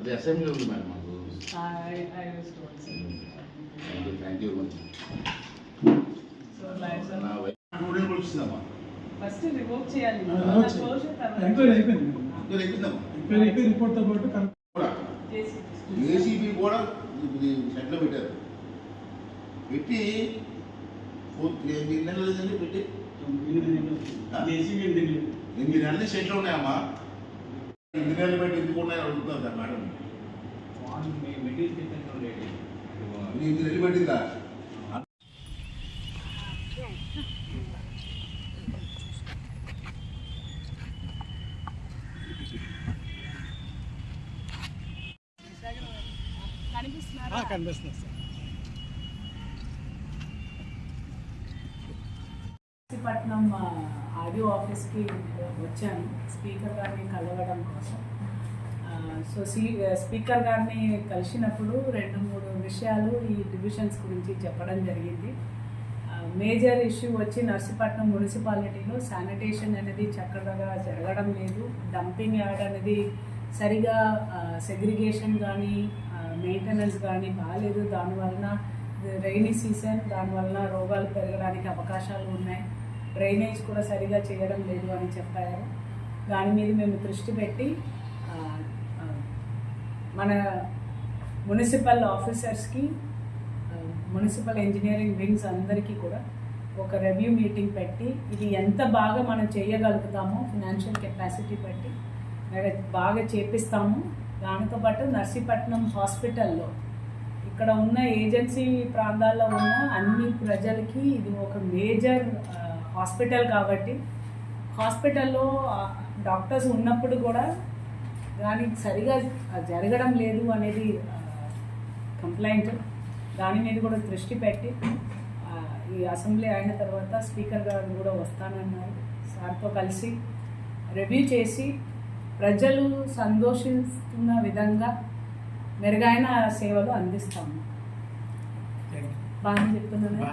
అది అసెంబ్లీ ఉంది మేడం మాకు. థ్యాంక్ యూ చేయాలి. ఎంక్వైరీ అయిపోయింది. ఎంక్వైరీ అయిపోయి రిపోర్ట్తో పాటు ఏసీబీ కూడా? షెడ్లో పెట్టారు. పెట్టి ఫోర్ త్రీ ఎనిమిది నెలలు పెట్టి. ఎనిమిది నెలలు. షెడ్లో ఉన్నాయమ్మా. నెలలు పెట్టి ఎందుకు ఉన్నాయని అడుగుతున్నారు సార్ మేడం. ఎనిమిది నెలలు పెట్టిందా? కనిపిస్తుంది సార్. విశాఖపట్నం ఆడియో ఆఫీస్కి వచ్చాను. స్పీకర్ గారిని కలవడం కోసం. సో సీ స్పీకర్ గారిని కలిసినప్పుడు రెండు మూడు విషయాలు ఈ డివిజన్స్ గురించి చెప్పడం జరిగింది. మేజర్ ఇష్యూ వచ్చి నర్సీపట్నం మున్సిపాలిటీలో శానిటేషన్ అనేది చక్కగా జరగడం లేదు. డంపింగ్ యార్డ్ అనేది సరిగా సెగ్రిగేషన్ కానీ మెయింటెనెన్స్ కానీ బాగాలేదు దానివలన రైనీ సీజన్ దానివలన రోగాలు పెరగడానికి అవకాశాలు ఉన్నాయి. డ్రైనేజ్ కూడా సరిగా చేయడం లేదు అని చెప్పారు. దాని మీద మేము దృష్టి పెట్టి మన మున్సిపల్ ఆఫీసర్స్కి మున్సిపల్ ఇంజనీరింగ్ వింగ్స్ అందరికీ కూడా ఒక రివ్యూ మీటింగ్ పెట్టి ఇది ఎంత బాగా మనం చేయగలుగుతామో ఫినాన్షియల్ కెపాసిటీ బట్టి బాగా చేపిస్తాము. దానితో పాటు నర్సీపట్నం హాస్పిటల్లో ఇక్కడ ఉన్న ఏజెన్సీ ప్రాంతాల్లో ఉన్న అన్ని ప్రజలకి ఇది ఒక మేజర్ హాస్పిటల్ కాబట్టి. హాస్పిటల్లో డాక్టర్స్ ఉన్నప్పుడు కూడా దానికి సరిగా జరగడం లేదు అనేది కంప్లైంట్. దాని మీద కూడా దృష్టి పెట్టి ఈ అసెంబ్లీ అయిన తర్వాత స్పీకర్ గారు కూడా వస్తానన్నారు. సార్తో కలిసి రివ్యూ చేసి ప్రజలు సంతోషిస్తున్న విధంగా మెరుగైన సేవలు అందిస్తాము. బాగా చెప్తున్నాను.